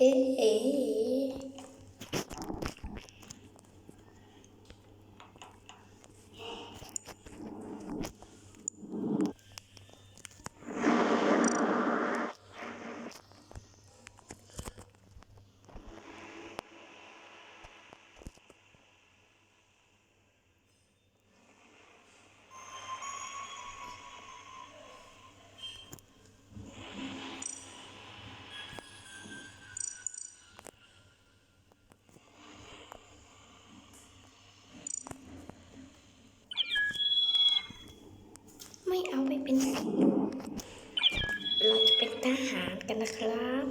อ๊ะไม่ เอาไปเป็น เราจะเป็นทหารกันนะครับ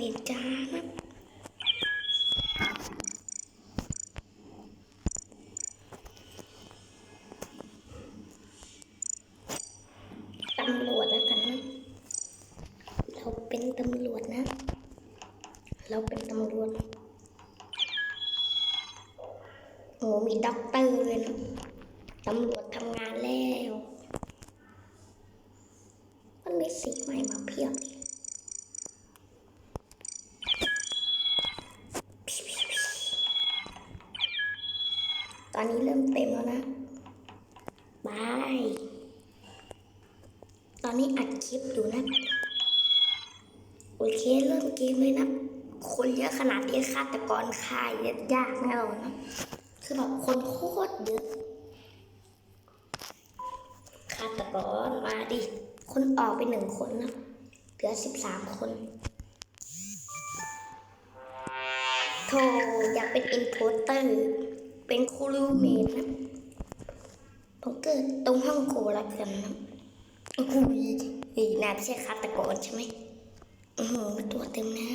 นินจานะตำรวจแล้วกันนะ เราเป็นตำรวจนะ เราเป็นตำรวจ โอ้มีด็อกเตอร์เลยนะตำรวจทำงานแล้ว มันมีสีใหม่มาเพียบเลยตอนนี้เริ่มเต็มแล้วนะบาย ตอนนี้อัดคลิปอยู่นะ โอเคเริ่มเกมเลยนะ คนเยอะขนาดนี้ฆาตกรฆ่ายยากแน่นอนนะ คือแบบคนโคตรเยอะฆาตกรมาดิ คนออกไปหนึ่งคนนะเหลือสิบสามคนโธ่อยากเป็นอินโพสเตอร์ เป็นคูรูเมดนะผมเกิดตรงห้องโคละกันนะอุ้ยนี่นาไม่ใช่ฆาตกรใช่ไหมอือหือตัวเต็มนะ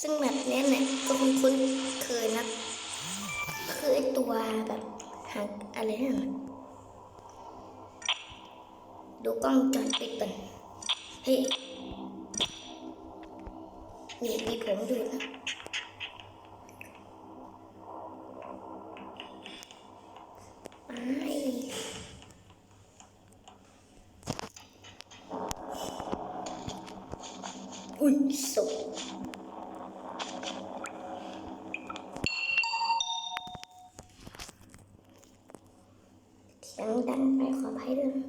ซึ่งแบบนี้เนี่ยก็คุ้นเคยนะ คือไอตัวแบบหางอะไรนั่นน่ะดูกล้องจอปิดก่อนเฮ้ยนี่มีผมอยู่นะไปอุ้ยสุก เสียงดังไปขออภัยด้วยนะ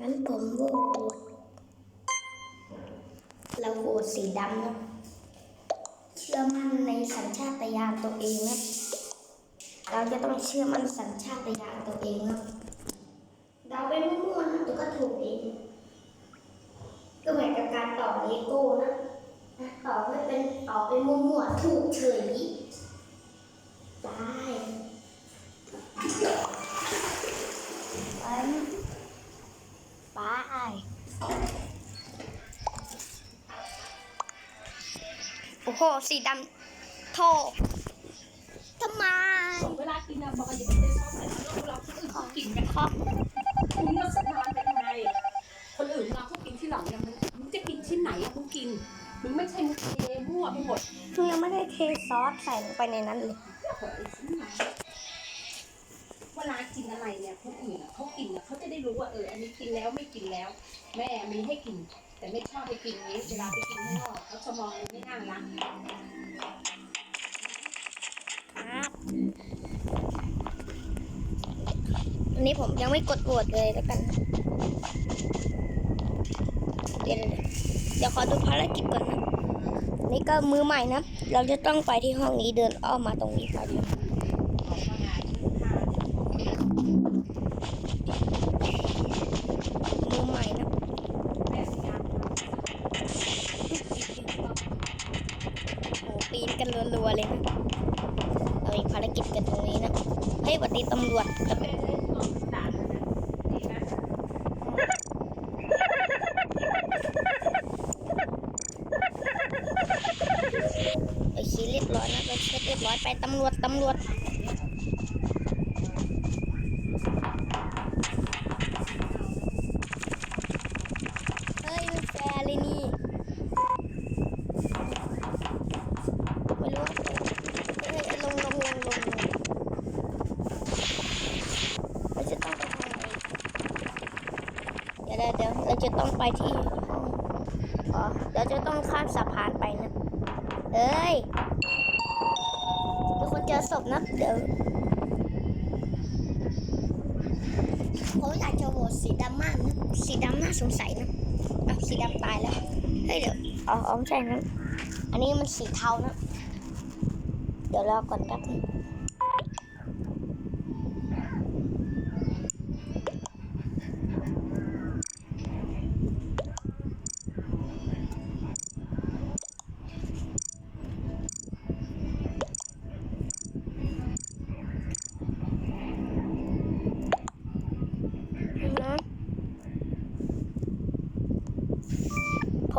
งั้นผมโหวตเราโหวตสีดำนะเชื่อมั่นในสัญชาตญาณตัวเองนะเราจะต้องเชื่อมั่นสัญชาตญาณตัวเองนะเดาไปมั่วๆนะตัวก็ถูกเองก็เหมือนกับการต่อเลโก้นะนะต่อไม่เป็นต่อไปมั่วๆถูกเฉยได้ โอ้โห สีดำโททำไมเวลากินอะบอกว่าอย่าไปเต้นชอบใส่แล้วเราคนอื่นเขากินกันครับคุณเลือกสักนานเป็นไง คนอื่นเราเขากินที่หลังเนี่ยมึงมึงจะกินชิ้นไหนอะมึงกิน มึงไม่ใช่มึงเทมั่วไปหมดเพิ่งยังไม่ได้เทซอสใส่ลงไปในนั้นเลยเวลากินอะไรเนี่ยคนอื่นเขากินเขาจะได้รู้ว่าเออ อันนี้กินแล้วไม่กินแล้ว แม่มีให้กิน แต่ไม่ชอบให้กินนี้เวลาไปกินข้างนอกเขาจะมองไม่น่ารักครับอันนี้ผมยังไม่กดโหวตเลยแล้วกัน เดี๋ยวเดี๋ยวขอดูภารกิจก่อนนะ นี่ก็มือใหม่นะ เราจะต้องไปที่ห้องนี้เดินอ้อมมาตรงนี้ครับอนชิ้นข้าวมือใหม่นะ แม่พยายาม โอ้ปีนกันรัวๆ เลยนะเรามีภารกิจกันตรงนี้นะสวัสดีตำรวจจะเป็นเล่นกองด่านนะดีนะโอเคเรียบร้อยนะเราเช็คเรียบร้อยไปตำรวจตำรวจเฮ้ยมันแฟร์เลยนี่ไม่รู้ว่าเฮ้ยลงลงลงลงลงเราจะต้องไปทางไหนเดี๋ยวเดี๋ยวเราจะต้องไปที่ห้องอ๋อเราจะต้องข้ามสะพานไปนะเอ้ยมีคนเจอศพนะเดี๋ยวผมอยากจะโหวตสีดำมากนะสีดำน่าสงสัยนะอะสีดำตายแล้วเฮ้ยเดี๋ยวอ๋ออ๋อไม่ใช่นะอันนี้มันสีเทานะ เดี๋ยวรอก่อนแป๊บนึง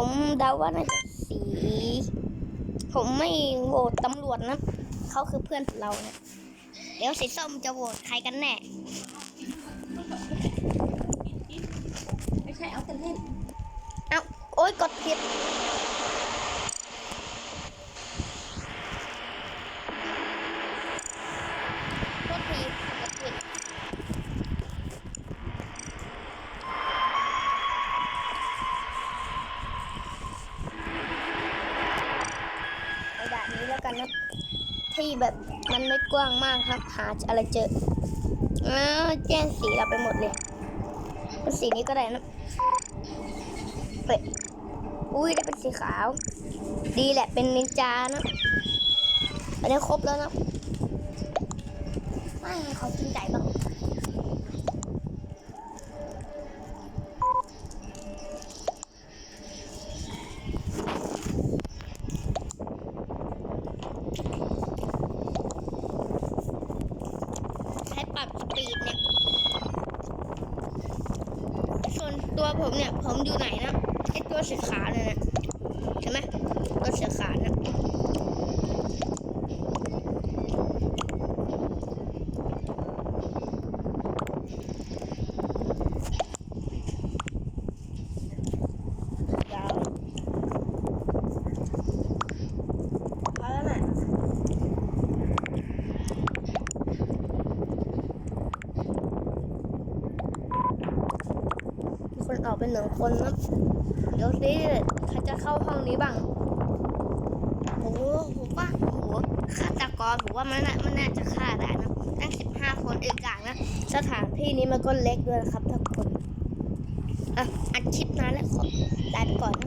ผมเดาว่าน่าจะสี ผมไม่โหวตตำรวจนะเขาคือเพื่อนเราเนี่ยเดี๋ยวสีส้มจะโหวตใครกันแน่ไม่ใช่เอาแต่เล่นเอ้าโอ๊ยกดผิด กดผิดกดผิด ในด่านนี้แล้วกันนะ ที่แบบ มันไม่กว้างมากครับ หาอะไรเจออ้าวแจ้งสีเราไปหมดเลยเป็นสีนี้ก็ได้นะเฮ้ยอุ้ยได้เป็นสีขาว ดีแหละเป็นนินจานะอันนี้ครบแล้วนะไม่เขาจริงใจบ้างให้ปรับสปีดเนี่ย ส่วน ตัวผมเนี่ย ผมอยู่ไหนนะไอตัวสีขาวเนี่ยนะใช่ไหมตัวสีขาวนะยาวพอแล้วแม่มีคนออกเป็น หนึ่งคนนะเดี๋ยวสิใครจะเข้าห้องนี้บ้างโอ้โหผมว่าโอ้โหฆาตกรผมว่ามันน่ามันน่าจะฆ่าได้นะตั้งสิบห้าคนเอกอย่างนะสถานที่นี้มันก็เล็กด้วยนะครับทุกคนอะอัดคลิปนานแล้วขอลาไปก่อนนะ